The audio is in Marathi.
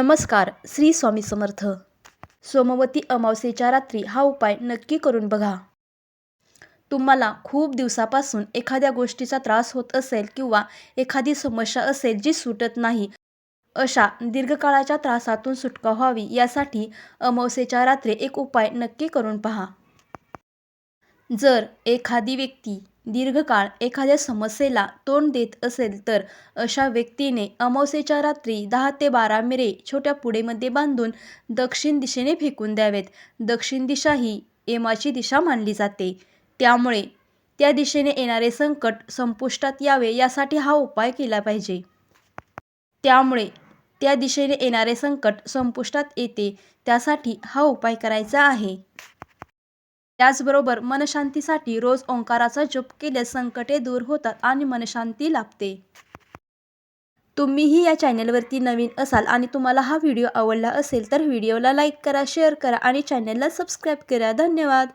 नमस्कार श्री स्वामी समर्थ. सोमवती अमावस्येच्या रात्री हा उपाय नक्की करून बघा. तुम्हाला खूप दिवसापासून एखाद्या गोष्टीचा त्रास होत असेल किंवा एखादी समस्या असेल जी सुटत नाही अशा दीर्घकाळाच्या त्रासातून सुटका व्हावी यासाठी अमावस्येच्या रात्री एक उपाय नक्की करून पहा. जर एखादी व्यक्ती दीर्घकाळ एखाद्या समस्येला तोंड देत असेल तर अशा व्यक्तीने अमावस्येच्या रात्री दहा ते बारा मिरे छोट्या पुडेमध्ये बांधून दक्षिण दिशेने फेकून द्यावेत. दक्षिण दिशा ही एमाची दिशा मानली जाते. त्यामुळे त्या दिशेने येणारे संकट संपुष्टात यावे यासाठी हा उपाय केला पाहिजे. त्यामुळे त्या दिशेने येणारे संकट संपुष्टात येते त्यासाठी हा उपाय करायचा आहे. त्याचबरोबर मनशांतीसाठी रोज ओंकाराचा जप केल्यास संकटे दूर होतात आणि मनशांती लाभते. तुम्हीही या चॅनलवरती नवीन असाल आणि तुम्हाला हा व्हिडिओ आवडला असेल तर व्हिडिओला लाईक करा शेअर करा आणि चॅनलला सबस्क्राईब करा. धन्यवाद!